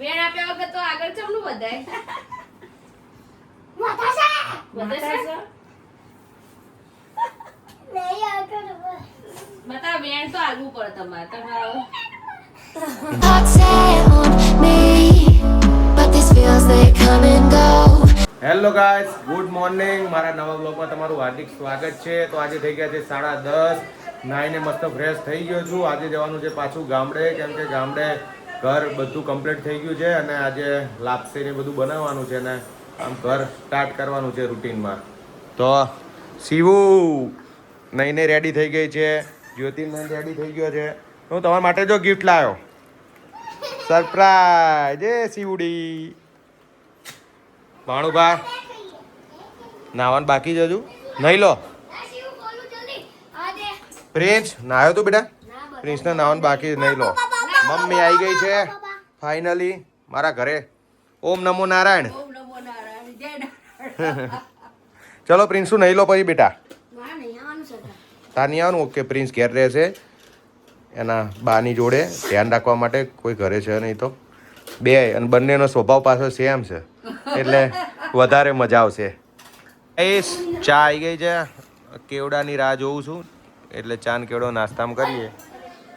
વેણ આપ્યા વગર તો આગળ ચમનું બધાય માતા છે? બતા વેણ તો આગવું પડે તમારે તમારે. Thoughts set on me, but these feels they come and go. Hello guys good morning મારા નવા બ્લોગમાં તમારું હાર્દિક સ્વાગત છે. તો આજે થઈ ગયા છે સાડા દસ. નાઈને મસ્ત ફ્રેશ થઈ ગયો છું. આજે જવાનું છે પાછું ગામડે. કેમ કે ગામડે ઘર બધું કમ્પ્લીટ થઈ ગયું છે અને આજે લાપસી ને બધું બનાવવાનું છે ને આમ ઘર સ્ટાર્ટ કરવાનું છે રૂટીનમાં તો શિવુ નઈને રેડી થઈ ગઈ છે. જ્યોતિર્મય રેડી થઈ ગયો છે. હું તમારા માટે જો ગિફ્ટ લાવ્યો સરપ્રાઈઝ એ શિવડી. ભાણુભા. નાવાનું બાકી જ હજુ? નહીં લો. પ્રિન્સ નાયો તું બેટા? પ્રિન્સને નાવાનું બાકી નહીં લો. મમ્મી આવી ગઈ છે. ફાઇનલી મારા ઘરે. ઓમ નમો નારાયણ. ચલો પ્રિન્સુ નહીં લો પછી બેટા. તાર નહીં આવવાનું ઓકે પ્રિન્સ ઘેર રહેશે. એના બાની જોડે ધ્યાન રાખવા માટે કોઈ ઘરે છે નહીં તો. બે અને બંનેનો સ્વભાવ પાછો સેમ છે. એટલે વધારે મજા આવશે. એસ ચા આવી ગઈ છે. કેવડાની રાહ જોઉં છું. એટલે ચાન કેવડો નાસ્તામાં કરીએ.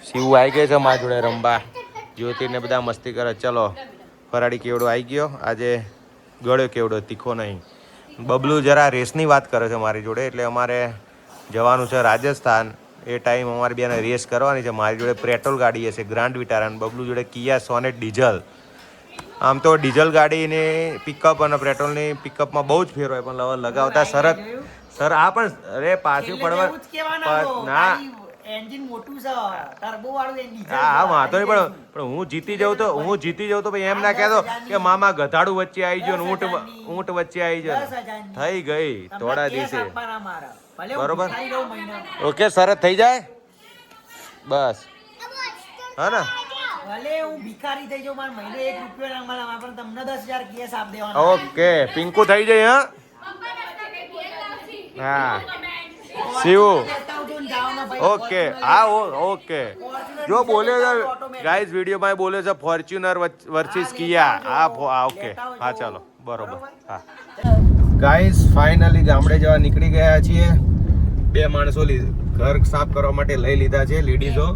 શિવ આવી ગઈ છે મારા જોડે રમવા જ્યોતિને બધા મસ્તી કરે. ચલો ફરાળી કેવડો આવી ગયો? આજે ગળ્યો કેવડો? તીખો નહીં. બબલુ જરા રેસની વાત કરે છે મારી જોડે. એટલે અમારે જવાનું છે રાજસ્થાન. એ ટાઈમ અમારે બેને રેસ કરવાની છે. મારી જોડે પેટ્રોલ ગાડી હશે ગ્રાન્ડ વિટારા અને બબલુ જોડે કિયા સોનેટ ડીઝલ. આમ તો ડીઝલ ગાડીની પિકઅપ અને પેટ્રોલની પિકઅપમાં બહુ જ ફેર હોય પણ લગાવતા સરત સર આ પણ અરે પાછું પડવા ના. એન્જિન મોટું છે ટર્બો વાળું એ diesel હા હા. વાંધો નહીં પણ પણ હું જીતી જાઉં તો હું જીતી જાઉં તો ભાઈ એમ ના કહેતો કે મામા ગધાડું વચ્ચે આવી ગયો ઊંટ ઊંટ વચ્ચે આવી ગયો થઈ ગઈ થોડા દિવસે. બરોબર. ઓકે સરસ થઈ જાય? બસ. હા ને? ભલે હું ભિખારી થઈ જાઉં મારા મહિને એક રૂપિયો ના મળે પણ તમને દસ હજાર કેસ આપ દેવાના. ઓકે પિંકુ થઈ જાય હા? હા. શિવ. ઓકે હા ઓ- ઓકે જો બોલ્યો છે ગાઈઝ વિડીયોમાં બોલ્યો છે ફોર્ચ્યુનર વર્સિસ કિયા. હા હા ઓકે હા ચાલો. બરોબર. હા. ગાઈઝ ફાઇનલી ગામડે જવા નીકળી ગયા છીએ. બે માણસો લી- ઘર સાફ કરવા માટે લઈ લીધા છે લેડીઝો.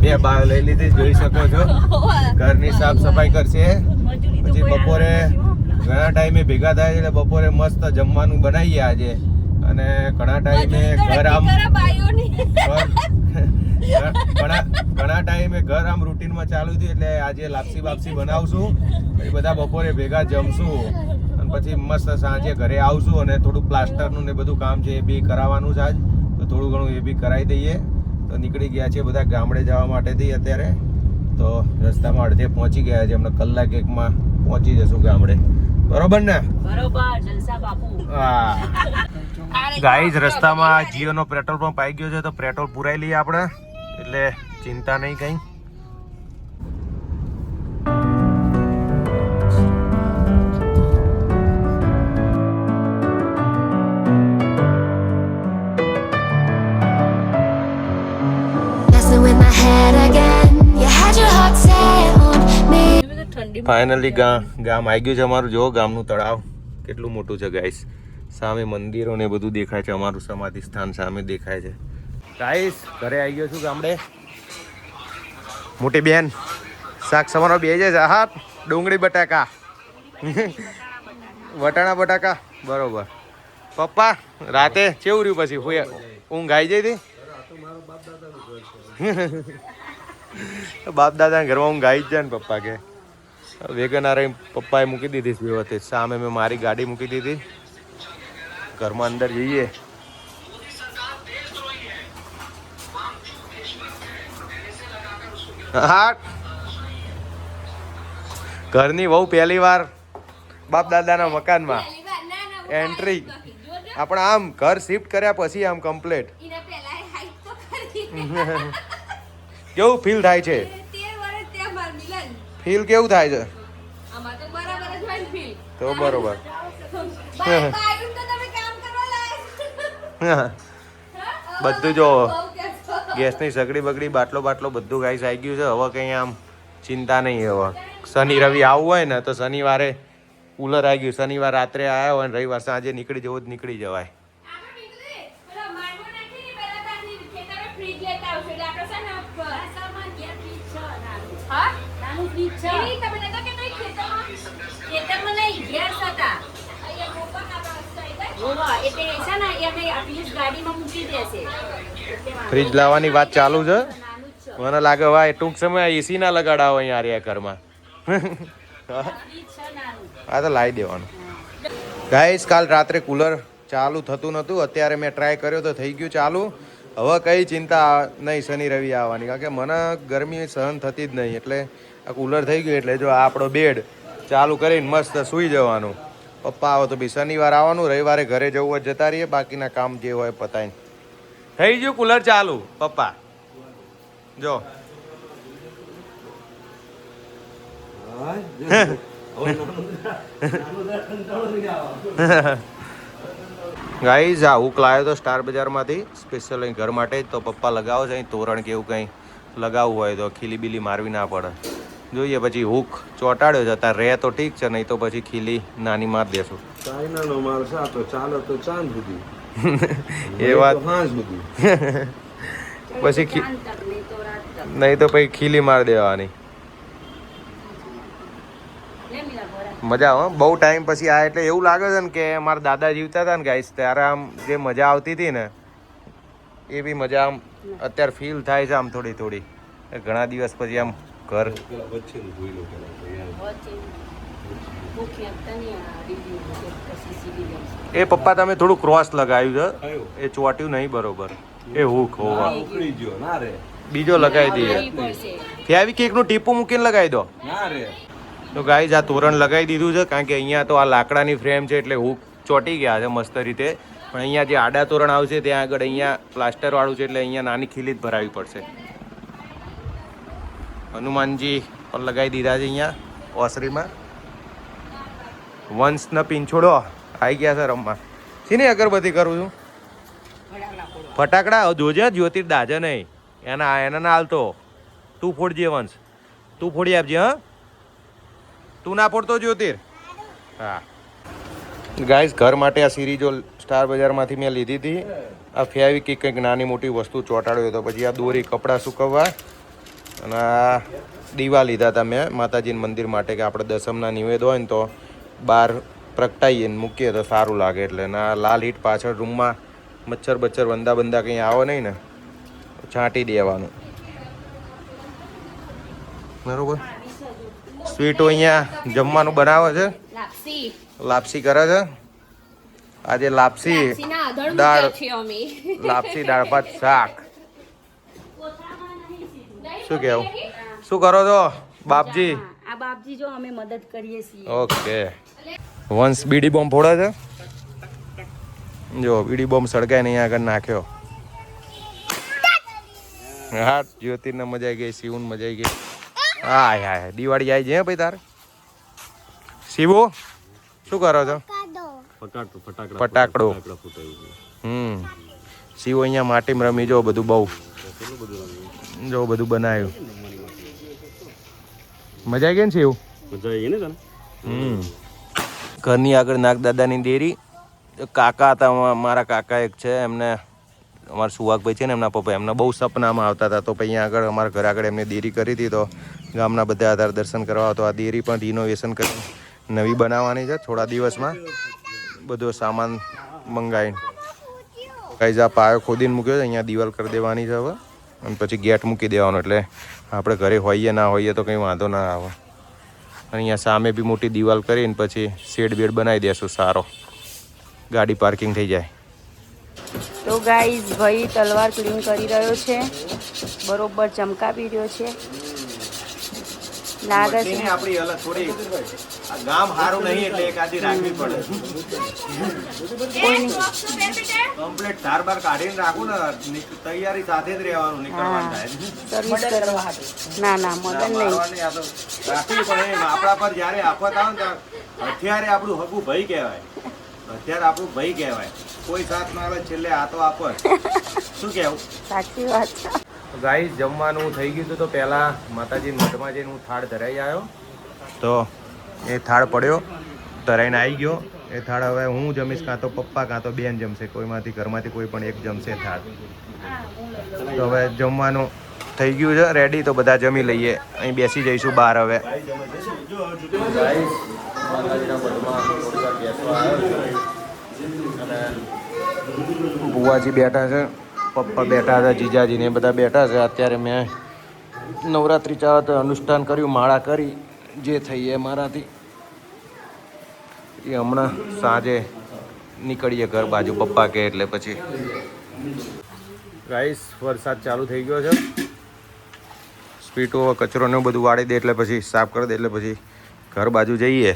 બે બા લઈ લીધી જોઈ શકો છો. ઘરની સાફ સફાઈ કરશે. પછી બપોરે ઘણા ટાઈમે ભેગા થાય છે એટલે બપોરે મસ્ત જમવાનું બનાવીએ આજે. અને ઘણા ટાઈમે ઘર આમ ઘર- ઘણા ઘણા ટાઈમે ઘર આમ રૂટીનમાં ચાલુ થયું એટલે આજે લાપસી બાપસી બનાવશું. પછી બધા બપોરે ભેગા જમશું. અને પછી મસ્ત સાંજે ઘરે આવશું અને થોડું પ્લાસ્ટરનું ને બધું કામ છે એ બી કરાવવાનું છે આજ. તો થોડું ઘણું એ બી કરાવી દઈએ. તો નીકળી ગયા છે બધા ગામડે જવા માટેથી અત્યારે. તો રસ્તામાં અડધે પહોંચી ગયા છે હમણાં કલાક એકમાં પહોંચી જશું ગામડે. બરોબર ને? ગાઈઝ રસ્તામાં જીઓનો પેટ્રોલ પંપ આવી ગયો છે તો પેટ્રોલ પુરાઈ લઈએ આપણે. એટલે ચિંતા નહીં કઈ. ફાઇનલી ગામ ગામ આવી ગયું છે અમારું. જો ગામનું તળાવ કેટલું મોટું છે ગાઈસ સામે મંદિરો ને બધું દેખાય છે અમારું સમાધિ સ્થાન સામે દેખાય છે. ગાઈસ ઘરે આવી ગયો છું ગામડે. મોટી બેન શાક સમારો બે છે. હા ડુંગળી બટાકા. વટાણા બટાકા. બરોબર. પપ્પા રાતે કેવું રહ્યું પછી? હોય ઊંઘ આવી જઈ હતી? બાપ દાદા ઘરમાં ઊંઘ આવી જ જાય ને પપ્પા કે. વેગનાર પપ્પાએ મૂકી દીધી છે બે વખતે સામે મેં મારી ગાડી મૂકી દીધી. ઘરમાં અંદર જઈએ. હા ઘરની બહુ પહેલી વાર બાપ દાદાના મકાનમાં એન્ટ્રી આપણે આમ ઘર શિફ્ટ કર્યા પછી આમ કમ્પ્લેટ કેવું ફીલ થાય છે? ફીલ કેવું થાય છે? તો બરોબર. બધું જો ગેસની સગડી બગડી બાટલો બાટલો બધું ગાઈસ આવી ગયું છે. હવે કંઈ આમ ચિંતા નહીં હવે. શનિ રવિ આવવું હોય ને તો શનિવારે કુલર આવી ગયું. શનિવાર રાત્રે આવ્યા હોય ને રવિવાર સાંજે નીકળી જવું જ નીકળી જવાય. નાનું ફ્રીજ છે. ખેતરમાં? નહીં, ઘેર હતા. હોવા, એટલે એ છે ને, એ અમે આટલી જ ગાડીમાં મૂકી દેશે. ફ્રીજ લાવવાની વાત ચાલુ છે. મને લાગે ભાઈ ટૂંક સમય એસી ના લગાડાવો અહીંયા આર્યા ઘરમાં. આ તો લાવી દેવાનું. ગાઈસ કાલ રાત્રે કુલર ચાલુ થતું નહોતું અત્યારે મેં ટ્રાય કર્યો તો થઈ ગયું ચાલુ. હવે કઈ ચિંતા નહીં શનિ રવિ આવવાની. કારણ કે મને ગરમી સહન થતી જ નહીં. એટલે કુલર થઈ ગયું એટલે જો આપણો બેડ ચાલુ કરીને મસ્ત સૂઈ જવાનું. પપ્પા આવો તો બી શનિવાર આવવાનું, રવિવારે ઘરે જવું જતા રહીએ, બાકીના કામ જે હોય પતાય. થઈ ગયું કુલર ચાલુ, પપ્પા. જો. ગાઈઝ, આ હુક લાવ્યો તો સ્ટાર બજારમાંથી સ્પેશિયલ અહીં ઘર માટે જ તો પપ્પા લગાવો છે, અહીં તોરણ કે એવું કંઈ લગાવવું હોય તો ખીલી બીલી મારવી ના પડે. જોઈએ પછી હુક ચોંટાડ્યો છે અત્યારે રહે તો ઠીક છે નહીં તો પછી ખીલી નાની માર દેશું ચાઇનાનો માલ છે તો ચાલે તો ચાંદ સુધી એ વાત પછી નહીં તો રાત તક. નહીં તો પછી ખીલી માર દેવાની. મજા આવે હો. બહુ ટાઈમ પછી આ એટલે એવું લાગે છે ને કે મારા દાદા જીવતા હતા ને ગાઈસ ત્યારે આમ જે મજા આવતી હતી ને એવી મજા આમ અત્યારે ફીલ થાય છે આમ થોડી થોડી ઘણા દિવસ પછી આમ ઘર? પેલા વચ્ચેનું જોઈ લો પેલા તો યાર. વચ્ચે. ભૂખી આપતા નહીં આ review કે પછી સીધી જઈશ. એ પપ્પા તમે થોડું ક્રોસ લગાવ્યું છે. એ ચોટ્યું નહીં બરોબર. એ હુક હોવા. ના બીજો લગાવી દઈએ. ત્યાં આવી ફેવી કેકનું ટીપું મૂકીને લગાવી દો. ના રે. તો ગાઈઝ આ તોરણ લગાવી દીધું છે કારણ કે અહીંયા તો આ લાકડાની ફ્રેમ છે એટલે હુક ચોટી ગયા છે મસ્ત રીતે. પણ અહીંયા જે આડા તોરણ આવશે ત્યાં આગળ અહીંયા પ્લાસ્ટર વાળું છે એટલે અહીંયા નાની ખીલી જ ભરાવી પડશે. હનુમાનજી પણ લગાવી દીધા છે અહીંયા ઓસરીમાં. વંશના પીંછોડો આવી ગયા છે રમવા. શીની અગરબત્તી કરું છું? ફટાકડા? જોજે, જ્યોતિર દાજે નહીં. એના એના ના હાલતો. તું ફોડજે વંશ. તું ફોડી આપજે, હા? તું ના ફોડતો જ્યોતિર? હા. ગાઈસ, ઘર માટે આ સિરીજો સ્ટાર બજારમાંથી મેં લીધી હતી. આ ફેવિક કંઈક નાની મોટી વસ્તુ ચોંટાડ્યો હતો. પછી આ દોરી, કપડાં સુકવવા. અને આ દીવા લીધા હતા મેં માતાજીના મંદિર માટે કે આપણે દસમના નિવેદ હોય ને તો બહાર પ્રગટાઈએ ને મૂકીએ તો સારું લાગે એટલે. અને આ લાલ હીટ પાછળ રૂમમાં મચ્છર બચ્છર બંદા બંદા કંઈ આવે નહીં ને છાંટી દેવાનું. બરોબર? સ્વીટો અહીંયા જમવાનું બનાવે છે? લાપસી. કરે છે? આજે લાપસી દાળ. લાપસી દાળ ભાત શાક. શું કેવું? શું કરો છો બાપજી? આ બાપજી જો અમે મદદ કરીએ છીએ. ઓકે. વંશ બીડી બોમ્બ ફોડે છે? જો બીડી બોમ્બ સળગાઈને અહીંયા આગળ નાખ્યો. હા જ્યોતિને મજા આવી ગઈ શિવને મજા આવી ગઈ. હા હા દિવાળી આવી જાય હે ભાઈ તારે? શિવો શું કરો છો? ફટાકડો. હમ. શિવ અહીંયા માટીમાં રમી જો બધું બહુ. જો બધું બનાવ્યું મજા આવી ગઈ ને એવું મજા આવી ને તને? હમ. ઘરની આગળ નાગદાદાની ડેરી કાકા હતા મારા કાકા એક છે એમને અમારા સુવાગભાઈ છે ને એમના પપ્પા એમના બહુ સપનામાં આવતા હતા. તો પછી અહીંયા આગળ અમારા ઘર આગળ એમને ડેરી કરી હતી તો ગામના બધા આધાર દર્શન કરવા તો આ ડેરી પણ રિનોવેશન કરી નવી બનાવવાની છે થોડા દિવસમાં. બધો સામાન મંગાવીને. કઈ જા પાયો ખોદીને મૂક્યો છે અહીંયા દિવાલ કરી દેવાની છે હવે. અને પછી ગેટ મૂકી દેવાનો એટલે આપણે ઘરે હોઈએ ના હોઈએ તો કંઈ વાંધો ના આવે. અને અહીંયા સામે બી મોટી દિવાલ કરીને પછી શેડ બેડ બનાવી દેશું સારો. ગાડી પાર્કિંગ થઈ જાય. તો ગાઈઝ, ભાઈ તલવાર ક્લીન કરી રહ્યો છે. બરોબર ચમકાવી રહ્યો છે. લાગે છે. આપણી અલગ થોડી. ગામ સારું નહીં એટલે એકાદી રાખવી પડે. કમ્પ્લીટ ધાર બાર કાઢીને રાખું ને તૈયારી સાથે જ રહેવાનું નીકળવાનું થાય. સર્વિસ કરવા ના ના મદદ નહીં. મારવાની આ તો રાખવી પડે. આપણા પર જ્યારે આફત આવે ને હથિયારે આપણું હગું ભય કહેવાય. હથિયાર આપણું ભય કહેવાય. કોઈ સાથ ના આવે છેલ્લે આ તો આપત. શું કહેવું? સાચી વાત છે. ગાઈસ જમવાનું થઈ ગયું હતું તો પહેલાં માતાજી મઠમાં જઈને હું થાળ ધરાઈ આવ્યો. તો એ થાળ પડ્યો તરાઈને આવી ગયો. એ થાળ હવે હું જમીશ કાં તો પપ્પા કાં તો બેન જમશે કોઈમાંથી ઘરમાંથી કોઈ પણ એક જમશે થાળ. તો હવે જમવાનું થઈ ગયું છે રેડી તો બધા જમી લઈએ. અહીં બેસી જઈશું બહાર હવે. બુવાજી બેઠા છે. પપ્પા બેઠા હતા જીજાજી ને એ બધા બેઠા છે. અત્યારે મેં નવરાત્રિ ચાવત અનુષ્ઠાન કર્યું માળા કરી જે થઈ એ મારાથી. એ હમણાં સાંજે નીકળીએ ઘર બાજુ પપ્પા કે એટલે પછી. રાઈસ વરસાદ ચાલુ થઈ ગયો છે. સ્પીટો કચરો ને બધું વાળી દે એટલે પછી સાફ કરી દે એટલે પછી ઘર બાજુ જઈએ.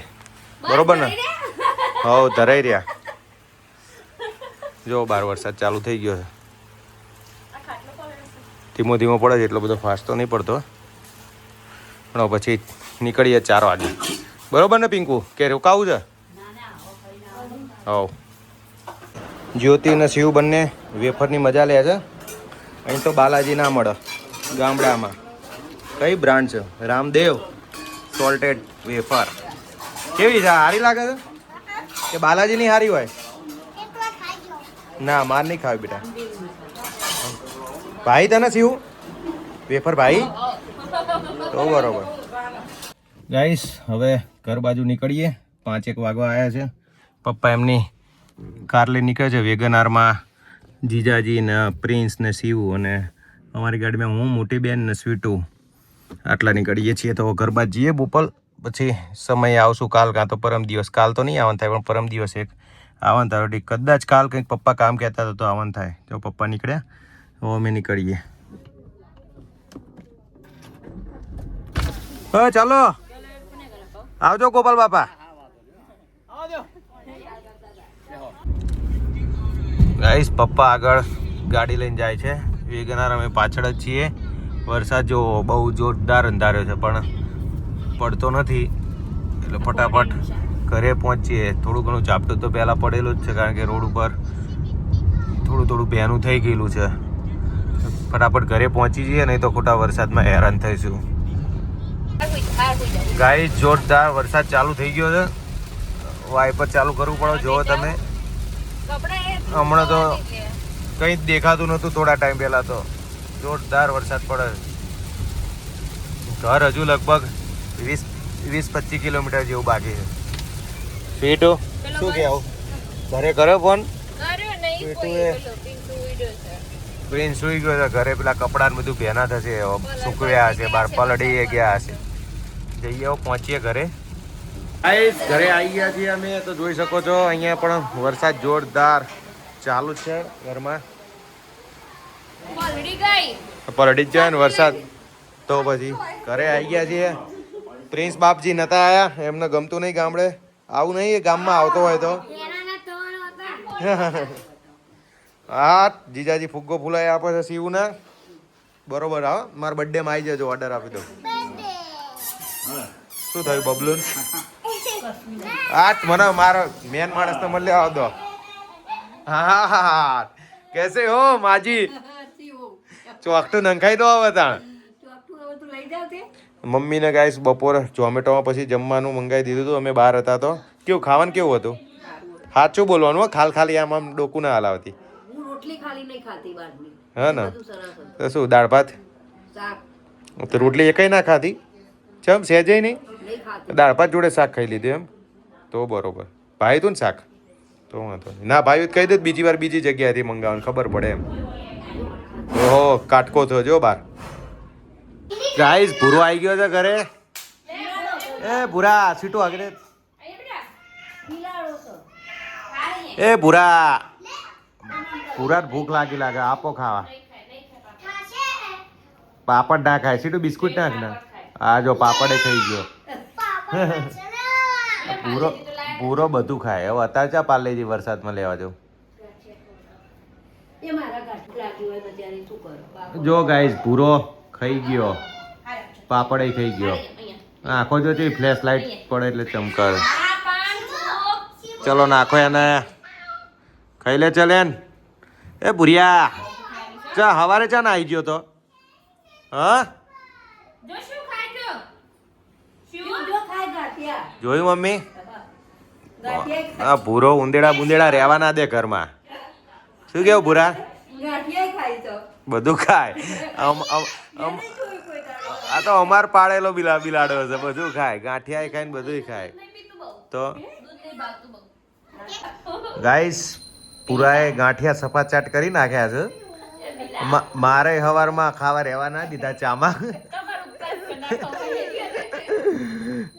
બરોબર ને? હવ ધરાઈ રહ્યા. જો બાર વરસાદ ચાલુ થઈ ગયો છે. ધીમો ધીમો પડે છે એટલો બધો ફાસ્ટ તો નહીં પડતો. પણ પછી નીકળીએ ચાર વાગે. બરોબર ને પિંકુ? કે રોકાવું છે? હવ. જ્યોતિ અને શિવ બંને વેફરની મજા લે છે. અહીં તો બાલાજી ના મળે ગામડામાં. કઈ બ્રાન્ડ છે? Ramdev salted wafer. કેવી છે? સારી લાગે છે? કે બાલાજીની સારી હોય? ના માર નહીં ખાવી બેટા. ભાઈ તને શિવ વેફર ભાઈ? તો બરોબર. ગાઈસ હવે ઘર બાજુ નીકળીએ. પાંચેક વાગવા આવ્યા છે. પપ્પા એમની કાર લઈ નીકળે છે વેગનારમાં. જીજાજી ને પ્રિન્સ ને શિવ અને અમારી ગાડીમાં હું, મોટી બેન ને સ્વીટુ. આટલા નીકળીએ છીએ તો ઘર બાજુ જઈએ બોપલ. પછી સમય આવશું કાલ કાં તો પરમ દિવસ. કાલ તો નહીં આવવાનું થાય, પણ પરમ દિવસ એક આવવાનું થાય. કદાચ કાલ કંઈક પપ્પા કામ કહેતા હતા તો આવવાનું થાય. તો પપ્પા નીકળ્યા. હવે અમે નીકળીએ. હા ચાલો. આવજો ગોપાલ બાપા. ગાઈસ પપ્પા આગળ ગાડી લઈને જાય છે. વેગનાર અમે પાછળ જ છીએ. વરસાદ જો બહુ જોરદાર અંધાર્યો છે, પણ પડતો નથી. એટલે ફટાફટ ઘરે પહોંચીએ. થોડું ઘણું ચાપટું તો પહેલાં પડેલું જ છે, કારણ કે રોડ ઉપર થોડું થોડું ભેનું થઈ ગયેલું છે. ફટાફટ ઘરે પહોંચી જઈએ નહીં તો ખોટા વરસાદમાં હેરાન થઈશું. ગાઈ જોરદાર વરસાદ ચાલુ થઈ ગયો છે. વાઇપર ચાલુ કરવું પડે જોવો તમે. હમણાં તો કંઈ જ દેખાતું નહોતું થોડા ટાઈમ પહેલાં તો. જોરદાર વરસાદ પડે. ઘર હજુ લગભગ વીસ વીસ પચીસ કિલોમીટર જેવું બાકી છે. પેટો શું કહેવું? ઘરે કર્યો ફોન પીટુએ પ્રિન્સ સુઈ ગયો તો ઘરે પેલા કપડાં ને બધું પહેના થશે સૂકવ્યા હશે બાર પલડી ગયા હશે. જઈએ પહોંચીએ ઘરે. ગાઈસ ઘરે આવી ગયા છીએ અમે તો જોઈ શકો છો અહીંયા પણ વરસાદ જોરદાર ચાલુ જ છે ઘરમાં. પલડી જ જાય ને વરસાદ. તો પછી ઘરે આવી ગયા છીએ. પ્રિન્સ બાપજી નતા આયા એમને ગમતું નહીં ગામડે. આવું નહીં એ ગામમાં આવતો હોય તો. હા જીજાજી ફુગ્ગો ફૂલાઈ આપે છે શિવને. બરોબર, હા, મારા બર્થડે માં આવી જજો ઓર્ડર આપી દો શું થયું, બબલુન? આઠ મને મારો મેન માણસ તો મળે, આવ દો. હા હા કેસે હો, માજી? ચોકટું નંખાઈ દો હવે તાણ. મમ્મીને ગાઈસ બપોર ઝોમેટોમાં પછી જમવાનું મંગાવી દીધું હતું, અમે બહાર હતા તો. કેવું, ખાવાનું કેવું હતું? સાચું બોલવાનું ખાલ ખાલી આમ આમ ડોકું ના હલાવતી. રોટલી ખાલી નહીં ખાતી બહારની. હા ને? બધું સરસ હતું. તો શું દાળ ભાત? શાક. તો રોટલી એકઈ ના ખાધી? ચમ સહેજે નહીં? નહીં દાળ ભાત જોડે શાક ખાઈ લીધું એમ? તો બરોબર. ભાઈ તું ને શાક? તો વાંધો નહીં. ના ભાઈ કહી દે બીજી વાર બીજી જગ્યાએથી મંગાવવાનું ખબર પડે એમ. ઓહો કાટકો થયો જો બાર. ગાઈસ ભૂરો આવી ગયો છે ઘરે. એ ભૂરા સીટો આગળ. એ ભૂરા. ભૂરા ભૂખ લાગી લાગે આપો ખાવા. પાપડ. ના ખાય સીટું બિસ્કુટ નાખ ને આ જો પાપડે ખાઈ ગયો. પૂરો પૂરો બધું ખાય. હવે અત્યારે ચા પાર્લેજી વરસાદમાં લેવા જાઉં એ મારા ગાંઠ લાગી હોય તો ત્યારે શું કરું. બાપા. જો ગાઈસ પૂરો ખાઈ ગયો. પાપડે ખાઈ ગયો. આંખો જો ફ્લેશ લાઇટ પડે એટલે ચમકાવે. ચલો નાખો એને. ખાઈ લે ચલે એન એ ભુરિયા ચા હવારે ચા ના આવી ગયો તો? હા? જોયું મમ્મી? આ ભૂરો ઉંદેડા બુંદેડા રહેવા ના દે ઘરમાં. શું કેવું ભૂરા? ગાંઠિયા ખાઈ તો. બધું ખાય. આ તો અમાર પાડેલો બિલા બિલાડો છે બધું ખાય. ગાંઠિયા ખાય. ને બધું ખાય તો ગાઈસ પુરાએ ગાંઠિયા સફાચાટ કરી નાખ્યા છે. મારે હવારમાં ખાવા રહેવા ના દીધા ચામાં.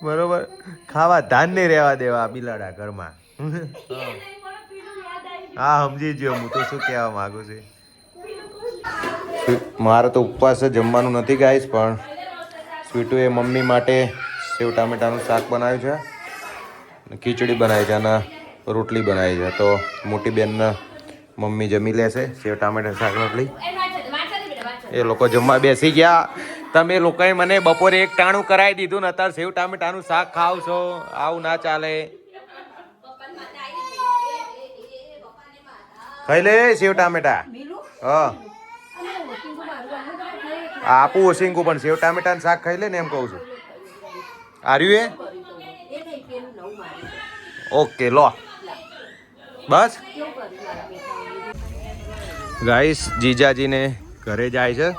બરોબર. ખાવા ધાન નહીં રહેવા દેવા બિલાડા ઘરમાં. હા, સમજી ગયો હું તો શું કહેવા માંગુ છું. મારે તો ઉપવાસ જમવાનું નથી ગાઈસ પણ સ્વીટુએ મમ્મી માટે સેવ ટામેટાનું શાક બનાવ્યું છે. ખીચડી બનાવી છે અને રોટલી બનાવી છે. તો મોટી બેનના મમ્મી જમી લેશે સેવ, ટામેટા શાક રોટલી એ લોકો જમવા બેસી ગયા. તમે લોકોએ મને બપોરે એક ટાણું કરાવી દીધું ને અત્યારે સેવ, ટામેટાનું શાક ખાવ છો આવું ના ચાલે. ખાઈ લે સેવ, ટામેટા. હા. આપું ઓસિંગું પણ સેવ ટામેટાનું શાક ખાઈ લે ને એમ કહું છું. આર્યું એ? ઓકે, લો. બસ? ગાઈસ, જીજાજીને ઘરે જાય છે.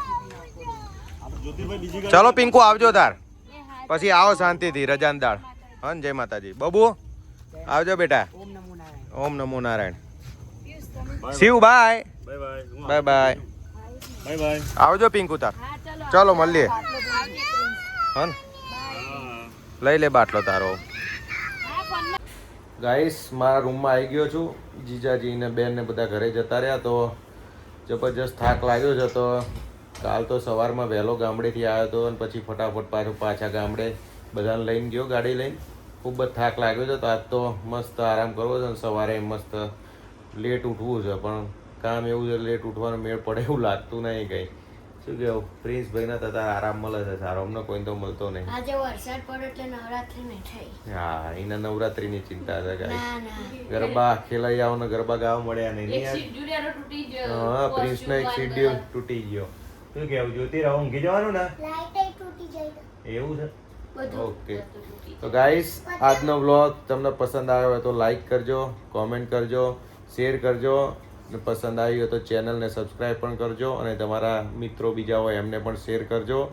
ચલો, પિંકુ, આવજો તાર. પછી આવો શાંતિથી, રજાન દાળ. હન જય માતાજી. બબુ, આવજો બેટા. ઓમ નમો Narayan. Shiv bye bye bye આવજો, પિંકુ, તાર. ચલો, મળીએ. હન લઈ લે બાટલો તારો. ગાઈસ મારા રૂમમાં આવી ગયો છું. જીજાજીને, બેનને બધા ઘરે જતા રહ્યા તો જબરજસ્ત થાક લાગ્યો છે તો કાલ તો સવારમાં વહેલો ગામડેથી આવ્યો હતો અને પછી ફટાફટ પાછું પાછા ગામડે બધાને લઈને ગયો, ગાડી લઈને. ખૂબ જ થાક લાગ્યો છે તો આજ તો મસ્ત આરામ કરવો છે અને સવારે મસ્ત લેટ ઉઠવું છે, પણ કામ એવું છે, લેટ ઉઠવાનો મેળ પડે એવું લાગતું નહીં કંઈ. શું કેવું? પ્રિન્સ ભાઈના તથા આરામ મળે છે સારો. અમને કોઈ તો મળતો નહીં. આજે વરસાદ પડ્યો એટલે નવરાત્રી નહીં થઈ. હા એના નવરાત્રીની ચિંતા છે ના ના. ગરબા ખેલાઈ આવો ને ગરબા ગાવા મળ્યા નહીં? હા પ્રિન્સ નો એક શેડ્યુલ તૂટી ગયો. શું કેવું? જોતી રહો ઊંઘી જવાનું ને? એવું છે? ઓકે. તો ગાઈસ આજનો વ્લોગ તમને પસંદ આવ્યો હોય તો લાઈક કરજો કોમેન્ટ કરજો શેર કરજો. ને પસંદ આવી હોય તો ચેનલને સબસ્ક્રાઈબ પણ કરજો અને તમારા મિત્રો બીજા હોય એમને પણ શેર કરજો.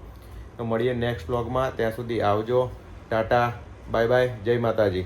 તો મળીએ નેક્સ્ટ વ્લોગમાં. ત્યાં સુધી આવજો. ટાટા. Bye bye. જય માતાજી.